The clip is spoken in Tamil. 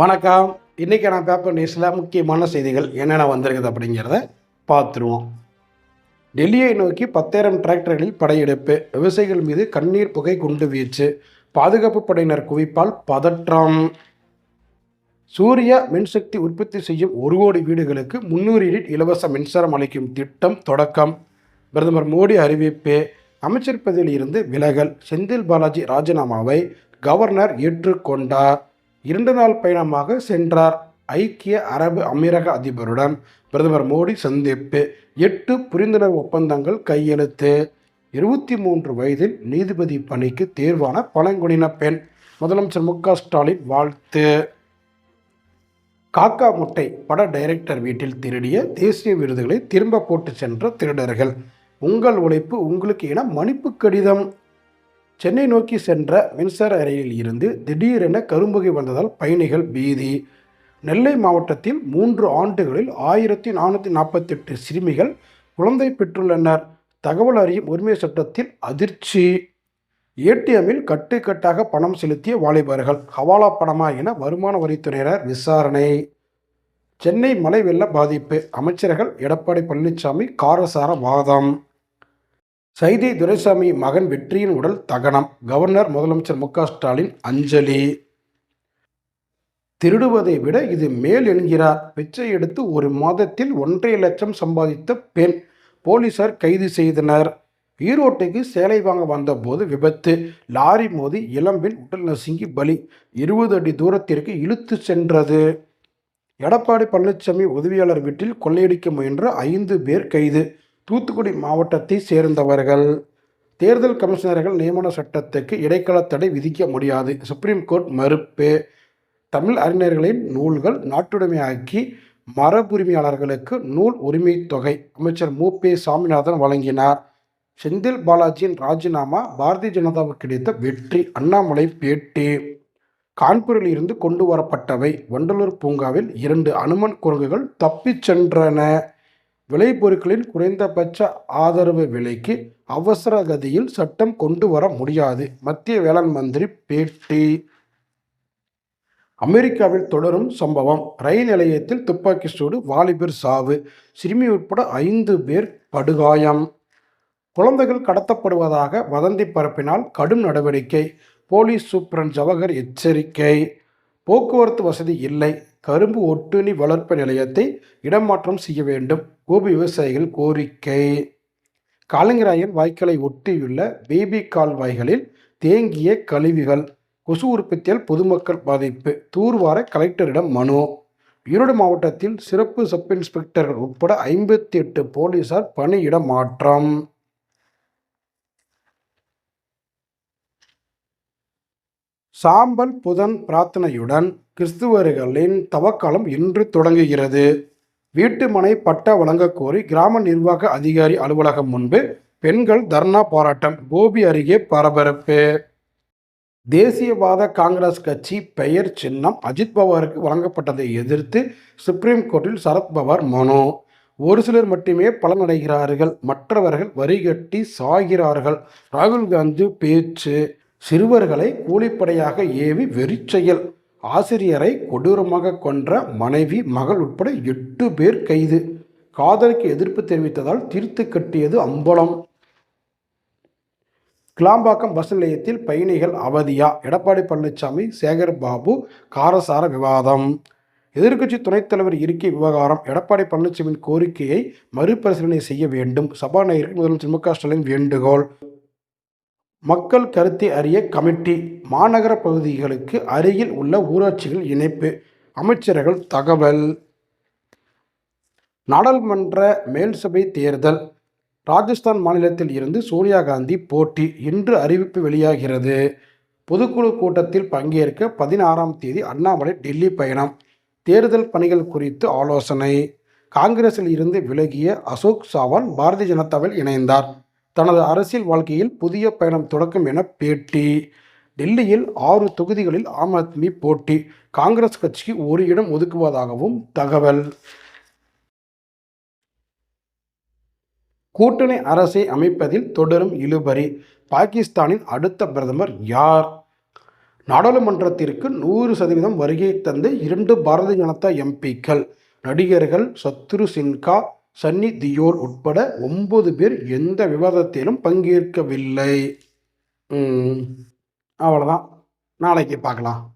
வணக்கம். இன்றைக்கி நான் பேப்பர் நியூஸில் முக்கியமான செய்திகள் என்னென்ன வந்திருக்குது அப்படிங்கிறத பார்த்துருவோம். டெல்லியை நோக்கி பத்தாயிரம் டிராக்டர்களில் படையெடுப்பு விவசாயிகள் மீது கண்ணீர் புகை குண்டு வீச்சு பாதுகாப்பு படையினர் குவிப்பால் பதற்றம். சூரிய மின்சக்தி உற்பத்தி செய்யும் ஒரு கோடி வீடுகளுக்கு முன்னூறு யூனிட் இலவச மின்சாரம் அளிக்கும் திட்டம் தொடக்கம். பிரதமர் மோடி அறிவிப்பு அமைச்சர் பதவியில் இருந்து விலகல் செந்தில் பாலாஜி ராஜினாமாவை கவர்னர் ஏற்றுக்கொண்டார். இரண்டு நாள் பயணமாக சென்றார் ஐக்கிய அரபு அமீரக அதிபருடன். பிரதமர் மோடி சந்திப்பு. எட்டு புரிந்துணர்வு ஒப்பந்தங்கள் கையெழுத்து. இருபத்தி மூன்று வயதில் நீதிபதி பணிக்கு தேர்வான பழங்குடியின பெண். முதலமைச்சர் மு க ஸ்டாலின் வாழ்த்து. காக்கா முட்டை பட டைரக்டர் வீட்டில் திருடிய தேசிய விருதுகளை திரும்ப போட்டு சென்ற திருடர்கள். உங்கள் உழைப்பு உங்களுக்கு என மன்னிப்பு கடிதம். சென்னை நோக்கி சென்ற மின்சார ரயிலில் இருந்து திடீரென கரும்புகை வந்ததால் பயணிகள் பீதி. நெல்லை மாவட்டத்தில் மூன்று ஆண்டுகளில் ஆயிரத்தி நானூற்றி நாற்பத்தெட்டு சிறுமிகள் குழந்தை பெற்றுள்ளனர். தகவல் அறியும் உரிமை சட்டத்தில் அதிர்ச்சி. ஏடிஎம்மில் கட்டுக்கட்டாக பணம் செலுத்திய வாலிபர்கள் ஹவாலா பணமா என வருமான வரித்துறையினர் விசாரணை. சென்னை மழை வெள்ள பாதிப்பு அமைச்சர்கள் எடப்பாடி பழனிசாமி காரசார வாதம். சைதி துரைசாமி மகன் வெற்றியின் உடல் தகனம். கவர்னர் முதலமைச்சர் மு ஸ்டாலின் அஞ்சலி. திருடுவதை விட இது மேல் என்கிறார். பிச்சை எடுத்து ஒரு மாதத்தில் ஒன்றரை லட்சம் சம்பாதித்த பெண் போலீசார் கைது செய்தனர். ஈரோட்டுக்கு சேலை வாங்க வந்தபோது விபத்து. லாரி மோதி இளம்பெண் உடல் நசுங்கி பலி. இருபது அடி தூரத்திற்கு இழுத்து சென்றது. எடப்பாடி பழனிசாமி உதவியாளர் வீட்டில் கொள்ளையடிக்க முயன்ற ஐந்து பேர் கைது. தூத்துக்குடி மாவட்டத்தை சேர்ந்தவர்கள். தேர்தல் கமிஷனர்கள் நியமன சட்டத்துக்கு இடைக்கால தடை விதிக்க முடியாது. சுப்ரீம் கோர்ட் மறுப்பு. தமிழ் அறிஞர்களின் நூல்கள் நாட்டுடைமையாக்கி மரபுரிமையாளர்களுக்கு நூல் உரிமை தொகை. அமைச்சர் மு. பே. சாமிநாதன் வழங்கினார். செந்தில் பாலாஜியின் ராஜினாமா பாரதிய ஜனதாவுக்கு கிடைத்த வெற்றி. அண்ணாமலை பேட்டி. கான்பூரில் இருந்து கொண்டு வரப்பட்டவை. வண்டலூர் பூங்காவில் இரண்டு அனுமன் குரங்குகள் தப்பிச் சென்றன. விளைபொருட்களின் குறைந்தபட்ச ஆதரவு விலைக்கு அவசர கதியில் சட்டம் கொண்டு வர முடியாது. மத்திய வேளாண் மந்திரி பேட்டி. அமெரிக்காவில் தொடரும் சம்பவம். ரயில் நிலையத்தில் துப்பாக்கி சூடு வாலிபர் சாவு சிறுமி உட்பட ஐந்து பேர் படுகாயம். குழந்தைகள் கடத்தப்படுவதாக வதந்தி பரப்பினால் கடும் நடவடிக்கை. போலீஸ் சூப்பரன் ஜவஹர் எச்சரிக்கை. போக்குவரத்து வசதி இல்லை. கரும்பு ஒட்டுணி வளர்ப்பு நிலையத்தை இடமாற்றம் செய்ய வேண்டும். கோபி விவசாயிகள் கோரிக்கை. காலங்கராயன் வாய்க்காலை ஒட்டியுள்ள பேபி கால்வாய்களில் தேங்கிய கழிவுகள். கொசு உற்பத்தியால் பொதுமக்கள் பாதிப்பு. தூர்வார கலெக்டரிடம் மனு. ஈரோடு மாவட்டத்தில் சிறப்பு சப் இன்ஸ்பெக்டர்கள் உட்பட ஐம்பத்தி எட்டு போலீசார் பணியிட மாற்றம். சாம்பல் புதன் பிரார்த்தனையுடன் கிறிஸ்துவர்களின் தவக்காலம் இன்று தொடங்குகிறது. வீட்டு மனை பட்டா வழங்கக்கோரி கிராம நிர்வாக அதிகாரி அலுவலகம் முன்பு பெண்கள் தர்ணா போராட்டம். கோபி அருகே பரபரப்பு. தேசியவாத காங்கிரஸ் கட்சி பெயர் சின்னம் அஜித் பவாருக்கு வழங்கப்பட்டதை எதிர்த்து சுப்ரீம் கோர்ட்டில் சரத்பவார் மனு. ஒரு சிலர் மட்டுமே பலனடைகிறார்கள். மற்றவர்கள் வரிகட்டி சாகிறார்கள். ராகுல் காந்தி பேச்சு. சிறுவர்களை கூலிப்படையாக ஏவி வெறிச்செயல். ஆசிரியரை கொடூரமாக கொன்ற மனைவி மகள் உட்பட எட்டு பேர் கைது. காதலுக்கு எதிர்ப்பு தெரிவித்ததால் தீர்த்து கட்டியது அம்பலம். கிளாம்பாக்கம் பஸ் நிலையத்தில் பயணிகள் அவதியா? எடப்பாடி பழனிசாமி சேகர் பாபு காரசார விவாதம். எதிர்க்கட்சி துணைத் தலைவர் இருக்கை விவகாரம். எடப்பாடி பழனிசாமியின் கோரிக்கையை மறுபரிசீலனை செய்ய வேண்டும். சபாநாயகர் முதலமைச்சர் மு க ஸ்டாலின் வேண்டுகோள். மக்கள் கருத்தை அறிய கமிட்டி மாநகர பகுதிகளுக்கு அருகில் உள்ள ஊராட்சிகள் இணைப்பு. அமைச்சர்கள் தகவல். நாடாளுமன்ற மேல்சபை தேர்தல். ராஜஸ்தான் மாநிலத்தில் இருந்து சோனியா காந்தி போட்டி இன்று அறிவிப்பு வெளியாகிறது. பொதுக்குழு கூட்டத்தில் பங்கேற்க பதினாறாம் தேதி அண்ணாமலை டெல்லி பயணம். தேர்தல் பணிகள் குறித்து ஆலோசனை. காங்கிரஸில் இருந்து விலகிய அசோக் சாவான் பாரதிய ஜனதாவில் இணைந்தார். தனது அரசியல் வாழ்க்கையில் புதிய பயணம் தொடக்கம் என பேட்டி. டெல்லியில் ஆறு தொகுதிகளில் ஆம் ஆத்மி போட்டி. காங்கிரஸ் கட்சிக்கு ஒரு இடம் ஒதுக்குவதாகவும் தகவல். கூட்டணி அரசை அமைப்பதில் தொடரும் இழுபறி. பாகிஸ்தானின் அடுத்த பிரதமர் யார்? நாடாளுமன்றத்திற்கு நூறு சதவீதம் வருகை தந்த இரண்டு பாரதிய ஜனதா எம்பிக்கள். நடிகர்கள் சத்ரு சின்கா சன்னி தியோல் உட்பட ஒன்பது பேர் எந்த விவாதத்திலும் பங்கேற்கவில்லை. அவ்வளோதான் நாளைக்கு பார்க்கலாம்.